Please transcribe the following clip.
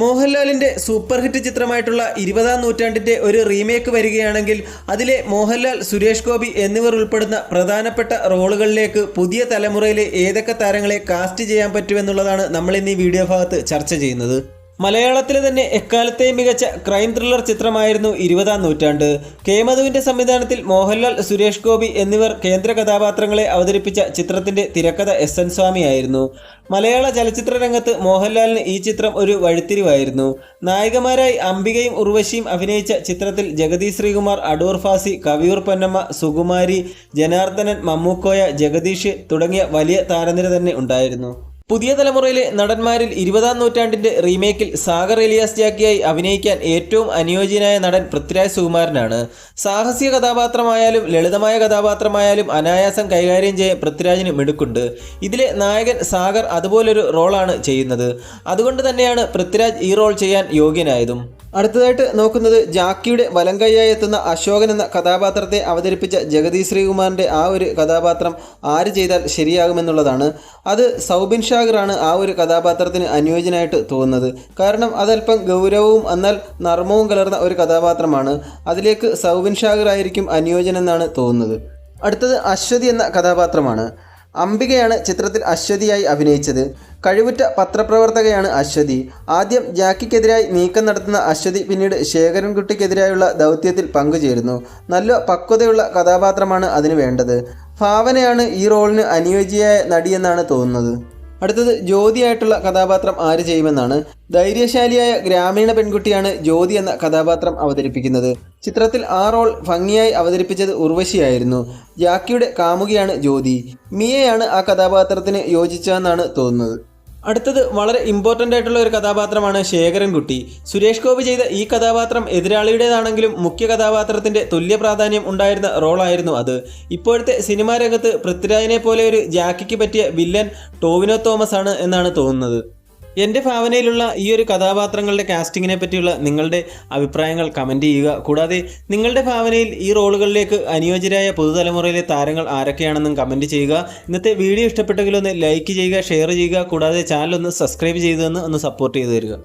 മോഹൻലാലിന്റെ super hit ചിത്രമായിട്ടുള്ള ഇരുപതാം നൂറ്റാണ്ടിന്റെ ഒരു റീമേക്ക് വരികയാണെങ്കിൽ അതിലെ മോഹൻലാൽ സുരേഷ് ഗോപി എന്നിവർ ഉൾപ്പെടുന്ന പ്രധാനപ്പെട്ട റോളുകളിലേക്ക് പുതിയ തലമുറയിലെ ഏതൊക്കെ താരങ്ങളെ കാസ്റ്റ് ചെയ്യാൻ പറ്റുമെന്നുള്ളതാണ് നമ്മൾ ഇന്ന് ഈ വീഡിയോ ഭാഗത്ത് ചർച്ച ചെയ്യുന്നത്. മലയാളത്തിലെ തന്നെ എക്കാലത്തെയും മികച്ച ക്രൈം ത്രില്ലർ ചിത്രമായിരുന്നു ഇരുപതാം നൂറ്റാണ്ട്. കെ. മധുവിന്റെ സംവിധാനത്തിൽ മോഹൻലാൽ സുരേഷ് ഗോപി എന്നിവർ കേന്ദ്ര കഥാപാത്രങ്ങളെ അവതരിപ്പിച്ച ചിത്രത്തിന്റെ തിരക്കഥ എസ് എൻ സ്വാമിയായിരുന്നു മലയാള ചലച്ചിത്ര രംഗത്ത് മോഹൻലാലിന് ഈ ചിത്രം ഒരു വഴിത്തിരിവായിരുന്നു. നായികമാരായി അംബികയും ഉർവശിയും അഭിനയിച്ച ചിത്രത്തിൽ ജഗതി ശ്രീകുമാർ അടൂർ ഫാസി കവിയൂർ പൊന്നമ്മ സുകുമാരി ജനാർദ്ദനൻ മമ്മൂക്കോയ ജഗദീഷ് തുടങ്ങിയ വലിയ താരനിര തന്നെ ഉണ്ടായിരുന്നു. പുതിയ തലമുറയിലെ നടന്മാരിൽ ഇരുപതാം നൂറ്റാണ്ടിന്റെ റീമേക്കിൽ സാഗർ എലിയാസ് ജാക്കിയായി അഭിനയിക്കാൻ ഏറ്റവും അനുയോജ്യനായ നടൻ പൃഥ്വിരാജ് സുകുമാരനാണ്. സാഹസിക കഥാപാത്രമായാലും ലളിതമായ കഥാപാത്രമായാലും അനായാസം കൈകാര്യം ചെയ്യാൻ പൃഥ്വിരാജിന് മിടുക്കുണ്ട്. ഇതിലെ നായകൻ സാഗർ അതുപോലൊരു റോളാണ് ചെയ്യുന്നത്. അതുകൊണ്ട് തന്നെയാണ് പൃഥ്വിരാജ് ഈ റോൾ ചെയ്യാൻ യോഗ്യനായതും. അടുത്തതായിട്ട് നോക്കുന്നത് ജാക്കിയുടെ വലങ്കയ്യായി എത്തുന്ന അശോകൻ എന്ന കഥാപാത്രത്തെ അവതരിപ്പിച്ച ജഗതി ശ്രീകുമാറിന്റെ ആ ഒരു കഥാപാത്രം ആര് ചെയ്താൽ ശരിയാകുമെന്നുള്ളതാണ്. അത് സൗബിൻ ഷാഗറാണ് ആ ഒരു കഥാപാത്രത്തിന് അനുയോജ്യനായിട്ട് തോന്നുന്നത്. കാരണം അതല്പം ഗൗരവവും എന്നാൽ നർമ്മവും കലർന്ന ഒരു കഥാപാത്രമാണ്. അതിലേക്ക് സൗബിൻ ഷാഗർ ആയിരിക്കും അനുയോജ്യനെന്നാണ് തോന്നുന്നത്. അടുത്തത് അശ്വതി എന്ന കഥാപാത്രമാണ്. അംബികയാണ് ചിത്രത്തിൽ അശ്വതിയായി അഭിനയിച്ചത്. കഴിവുറ്റ പത്രപ്രവർത്തകയാണ് അശ്വതി. ആദ്യം ജാക്കിക്കെതിരായി നീക്കം നടത്തുന്ന അശ്വതി പിന്നീട് ശേഖരൻകുട്ടിക്കെതിരായുള്ള ദൗത്യത്തിൽ പങ്കുചേരുന്നു. നല്ല പക്വതയുള്ള കഥാപാത്രമാണ് അതിന് വേണ്ടത്. ഭാവനയാണ് ഈ റോളിന് അനുയോജ്യയായ നടിയെന്നാണ് തോന്നുന്നത്. അടുത്തത് ജ്യോതിയായിട്ടുള്ള കഥാപാത്രം ആര് ചെയ്യുമെന്നാണ്. ധൈര്യശാലിയായ ഗ്രാമീണ പെൺകുട്ടിയാണ് ജ്യോതി എന്ന കഥാപാത്രം അവതരിപ്പിക്കുന്നത്. ചിത്രത്തിൽ ആ റോൾ ഭംഗിയായി അവതരിപ്പിച്ചത് ഉർവശിയായിരുന്നു. ജാക്കിയുടെ കാമുകിയാണ് ജ്യോതി. മിയയാണ് ആ കഥാപാത്രത്തിന് യോജിച്ചതെന്നാണ് തോന്നുന്നത്. അടുത്തത് വളരെ ഇമ്പോർട്ടന്റ് ആയിട്ടുള്ള ഒരു കഥാപാത്രമാണ് ശേഖരൻകുട്ടി. സുരേഷ് ഗോപി ചെയ്ത ഈ കഥാപാത്രം എതിരാളിയുടേതാണെങ്കിലും മുഖ്യ കഥാപാത്രത്തിന്റെ തുല്യ പ്രാധാന്യം ഉണ്ടായിരുന്ന റോളായിരുന്നു അത്. ഇപ്പോഴത്തെ സിനിമാ രംഗത്ത് പൃഥ്വിരാജിനെ പോലെ ഒരു ജാക്കിക്ക് പറ്റിയ വില്ലൻ ടോവിനോ തോമസ് ആണ് എന്നാണ് തോന്നുന്നത്. എന്റെ ഭാവനയിലുള്ള ഈ ഒരു കഥാപാത്രങ്ങളുടെ കാസ്റ്റിങ്ങിനെ പറ്റിയുള്ള നിങ്ങളുടെ അഭിപ്രായങ്ങൾ കമന്റ് ചെയ്യുക. കൂടാതെ നിങ്ങളുടെ ഭാവനയിൽ ഈ റോളുകളിലേക്ക് അനുയോജ്യരായ പുതുതലമുറയിലെ താരങ്ങൾ ആരൊക്കെയാണെന്നും കമന്റ് ചെയ്യുക. ഇന്നത്തെ വീഡിയോ ഇഷ്ടപ്പെട്ടെങ്കിൽ ഒന്ന് ലൈക്ക് ചെയ്യുക ഷെയർ ചെയ്യുക. കൂടാതെ ചാനൽ ഒന്ന് സബ്സ്ക്രൈബ് ചെയ്തതെന്ന് ഒന്ന് സപ്പോർട്ട് ചെയ്തു തരിക.